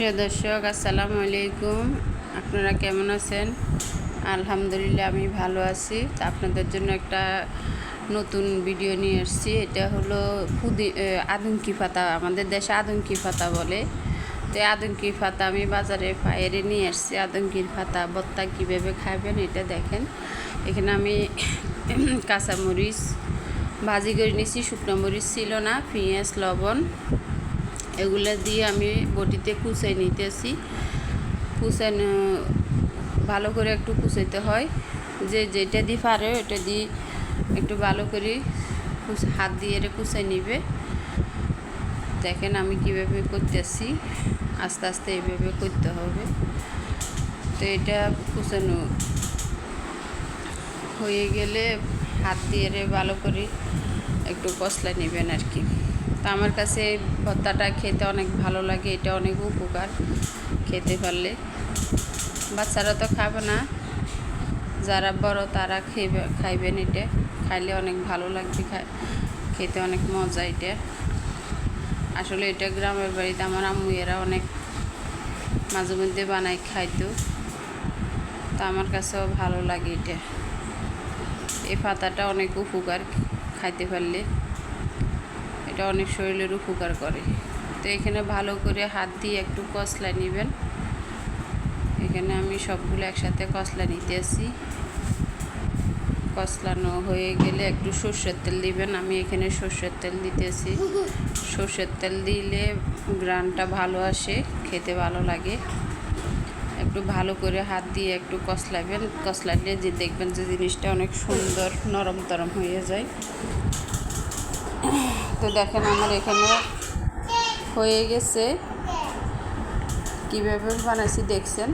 প্রিয় দর্শক আসসালামু আলাইকুম। আপনারা কেমন আছেন? আলহামদুলিল্লাহ আমি ভালো আছি। তা আপনাদের জন্য একটা নতুন ভিডিও নিয়ে এসেছি। এটা হলো পুদি এ, আদুঙ্কি পাতা আমাদের দেশে আদুঙ্কি পাতা বলে। তো এই আদুঙ্কি পাতা আমি বাজারে পায়েরে নিয়ে এসেছি। আদুঙ্কির পাতা বত্তা কীভাবে খাবেন এটা দেখেন। এখানে আমি কাঁচামরিচ ভাজি করে নিয়েছি। শুকনো মরিচ ছিল না পেঁয়াজ লবণ। এগুলো দিয়ে আমি বটিতে কুচাই নিতেছি। কুচানো ভালো করে একটু কুচাইতে হয়। যে যেটা দিয়ে পারে ওটা দিয়ে একটু ভালো করে হাত দিয়ে এটা কুচাই নিবে। দেখেন আমি কীভাবে করতেছি। আস্তে আস্তে এইভাবে করতে হবে। তো এটা কুচানো হয়ে গেলে হাত দিয়ে ভালো করে একটু কষলা নেবেন আর কি। তো আমার কাছে ভর্তাটা খেতে অনেক ভালো লাগে, এটা অনেক উপকার খেতে পারলে। বাচ্চারা তো খাবে না, যারা বড় তারা খেবে, খাইবেন এটা, খাইলে অনেক ভালো লাগবে খেতে অনেক মজা এটা। আসলে এটা গ্রামের বাড়িতে আমার আম্মু এরা অনেক মাঝে মধ্যে বানাই খাইতো, তা আমার কাছেও ভালো লাগে এটা। এই পাতাটা অনেক উপকার খাইতে পারলে। এটা অনেক শরীরের উপকার করে। তো এখানে ভালো করে হাত দিয়ে একটু কসলা নেবেন। এখানে আমি সবগুলো একসাথে কসলা নিতে আসি। কসলানো হয়ে গেলে একটু সর্ষের তেল দিবেন। আমি এখানে সর্ষের তেল দিতেছি সর্ষের তেল দিলে গ্রানটা ভালো আসে, খেতে ভালো লাগে। একটু ভালো করে হাত দিয়ে একটু কষলাবেন কষলালে যে দেখবেন যে জিনিসটা অনেক সুন্দর নরম তরম হয়ে যায়। তো দেখেন আমার এখানে হয়ে গেছে। কীভাবে বানাইছি দেখছেন?